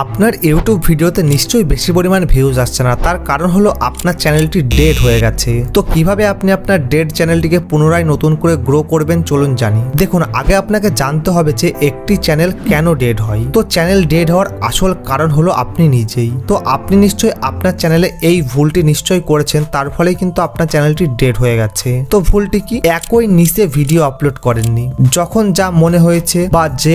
আপনার ইউটিউব ভিডিওতে নিশ্চয়ই বেশি পরিমাণ ভিউজ আসছে না। তার কারণ হলো আপনার চ্যানেলটি ডেড হয়ে গেছে। তো কীভাবে আপনি আপনার ডেড চ্যানেলটিকে পুনরায় নতুন করে গ্রো করবেন চলুন জানি। দেখুন, আগে আপনাকে জানতে হবে যে একটি চ্যানেল কেন ডেড হয়। তো চ্যানেল ডেড হওয়ার আসল কারণ হলো আপনি নিজেই। তো আপনি নিশ্চয়ই আপনার চ্যানেলে এই ভুলটি নিশ্চয়ই করেছেন, তার ফলেই কিন্তু আপনার চ্যানেলটি ডেড হয়ে গেছে। তো ভুলটি কি? একই নিচে ভিডিও আপলোড করেননি। যখন যা মনে হয়েছে বা যে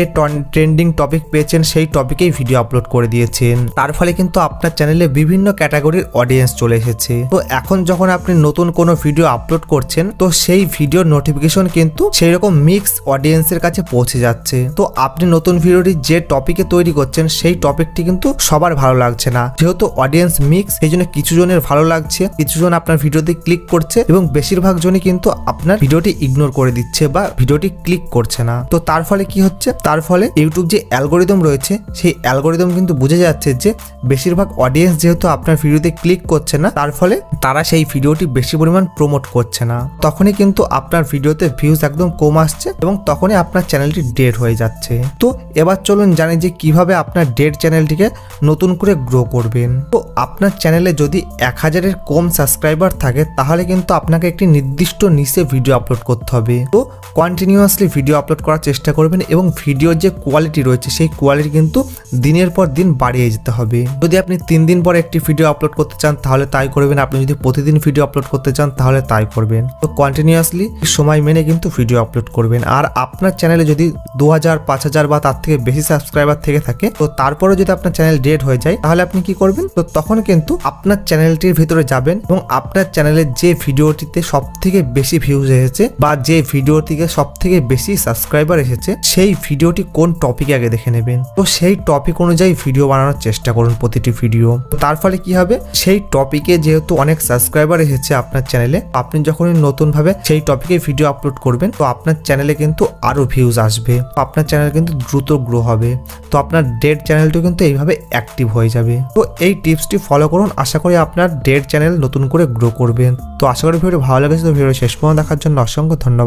ট্রেন্ডিং টপিক পেয়েছেন, সেই টপিকেই ভিডিও আপলোড করে দিয়েছেন। তার ফলে কিন্তু আপনার চ্যানেলে বিভিন্ন ক্যাটাগরির অডিয়েন্স চলে এসেছে। তো এখন যখন আপনি নতুন কোনো ভিডিও আপলোড করছেন, তো সেই ভিডিওর নোটিফিকেশন কিন্তু সেই রকম মিক্স অডিয়েন্সের কাছে পৌঁছে যাচ্ছে। তো আপনি নতুন ভিডিওটি যে টপিকে তৈরি করছেন, সেই টপিকটি কিন্তু সবার ভালো লাগছে না। যেহেতু অডিয়েন্স মিক্স সেই জন্য কিছু জনের ভালো লাগছে, কিছু জন আপনার ভিডিওতে ক্লিক করছে এবং বেশিরভাগ জনই কিন্তু আপনার ভিডিওটি ইগনোর করে দিচ্ছে বা ভিডিওটি ক্লিক করছে না। তো তার ফলে কি হচ্ছে? তার ফলে ইউটিউব যে অ্যালগোরিদম রয়েছে, সেই অ্যালগোরিদম কিন্তু বুঝে যাচ্ছে যে বেশিরভাগ অডিয়েন্স যেহেতু আপনার ভিডিওতে ক্লিক করছে না, তার ফলে তারা সেই ভিডিওটি বেশি পরিমাণ প্রমোট করছে না। তখনই কিন্তু আপনার ভিডিওতে ভিউজ একদম কম আসছে এবং তখনই আপনার চ্যানেলটি ডেড হয়ে যাচ্ছে। তো এবার চলুন জানি যে কীভাবে আপনার ডেড চ্যানেলটিকে নতুন করে গ্রো করবেন। তো আপনার চ্যানেলে যদি এক হাজারের কম সাবস্ক্রাইবার থাকে, তাহলে কিন্তু আপনাকে একটি নির্দিষ্ট নিচে ভিডিও আপলোড করতে হবে। তো কন্টিনিউয়াসলি ভিডিও আপলোড করার চেষ্টা করবেন এবং ভিডিওর যে কোয়ালিটি রয়েছে, সেই কোয়ালিটি কিন্তু দিনের পর দিন বাড়িয়ে যেতে হবে। যদি আপনি তিন দিন পর একটি ভিডিও আপলোড করতে চান, তাহলে তাই করবেন। আপনি যদি প্রতিদিন ভিডিও আপলোড করতে চান, তাহলে তাই করবেন। তো কন্টিনিউয়াসলি সময় মেনে কিন্তু ভিডিও আপলোড করবেন। আর আপনার চ্যানেলে যদি দু হাজার পাঁচ হাজার বা তার থেকে বেশি সাবস্ক্রাইবার থেকে থাকে, তো তারপরে যদি আপনার চ্যানেল ডেড হয়ে যায়, তাহলে আপনি কি করবেন? তো তখন কিন্তু আপনার চ্যানেলটির ভিতরে যাবেন এবং আপনার চ্যানেলের যে ভিডিওটিতে সব থেকে বেশি ভিউজ এসেছে বা যে ভিডিওটিকে সব থেকে বেশি সাবস্ক্রাইবার এসেছে, সেই ভিডিওটি কোন টপিকে আগে দেখে নেবেন? তো সেই টপিক অনুযায়ী ভিডিও বানানোর চেষ্টা করুন প্রতিটি ভিডিও তার ফলে কি হবে? সেই টপিকে যেহেতু অনেক সাবস্ক্রাইবার এসেছে আপনার চ্যানেলে আপনি যখনই নতুনভাবে সেই টপিকে ভিডিও আপলোড করবেন, তো আপনার চ্যানেলে কিন্তু আরও ভিউজ আসবে। আপনার চ্যানেল কিন্তু দ্রুত গ্রো হবে। তো আপনার ডেড চ্যানেলটিও কিন্তু এইভাবে অ্যাক্টিভ হয়ে যাবে। তো এই টিপসটি ফলো করুন, আশা করি আপনার ডেড চ্যানেল নতুন করে গ্রো করবেন তো আশা করি ভিডিও ভালো লেগেছে, তো ভিডিও শেষ পর্যন্ত দেখার জন্য অসংখ্য ধন্যবাদ।